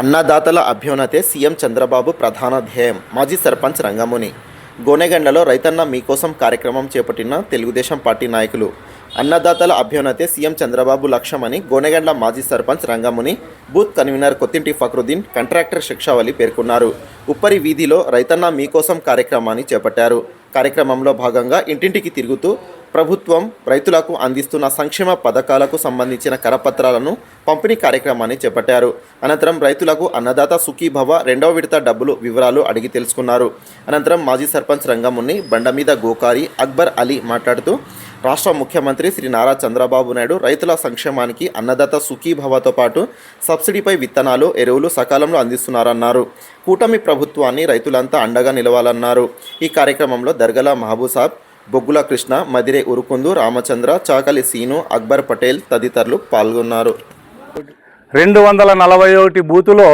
అన్నదాతల అభ్యున్నతే CM Chandrababu ప్రధాన ధ్యేయం. మాజీ సర్పంచ్ రంగముని. గోనెగండ్లలో రైతన్న మీకోసం కార్యక్రమం చేపట్టిన తెలుగుదేశం పార్టీ నాయకులు. అన్నదాతల అభ్యున్నతే సీఎం చంద్రబాబు లక్ష్యమని గోనెగండ్ల మాజీ sarpanch Rangamuni booth convener Kothinti Fakruddin contractor Shikshavali పేర్కొన్నారు. ఉప్పరి వీధిలో రైతన్న మీకోసం కార్యక్రమాన్ని చేపట్టారు. కార్యక్రమంలో భాగంగా ఇంటింటికి తిరుగుతూ ప్రభుత్వం రైతులకు అందిస్తున్న సంక్షేమ పథకాలకు సంబంధించిన కరపత్రాలను పంపిణీ కార్యక్రమాన్ని చేపట్టారు. అనంతరం రైతులకు అన్నదాత సుఖీభవ రెండవ విడత డబ్బులు వివరాలు అడిగి తెలుసుకున్నారు. అనంతరం మాజీ సర్పంచ్ రంగముని బండమీద గోకారి అక్బర్ అలీ మాట్లాడుతూ రాష్ట్ర ముఖ్యమంత్రి శ్రీ నారా చంద్రబాబు నాయుడు రైతుల సంక్షేమానికి అన్నదాత సుఖీభవతో పాటు సబ్సిడీపై విత్తనాలు ఎరువులు సకాలంలో అందిస్తున్నారన్నారు. కూటమి ప్రభుత్వాన్ని రైతులంతా అండగా నిలవాలన్నారు. ఈ కార్యక్రమంలో దర్గల మహబూసాబ్ బొగ్గుల కృష్ణ మదిరే ఉరుకుందు రామచంద్ర చాకలి సీను అక్బర్ పటేల్ తదితరులు పాల్గొన్నారు. రెండు వందల నలభై ఒకటి బూతులో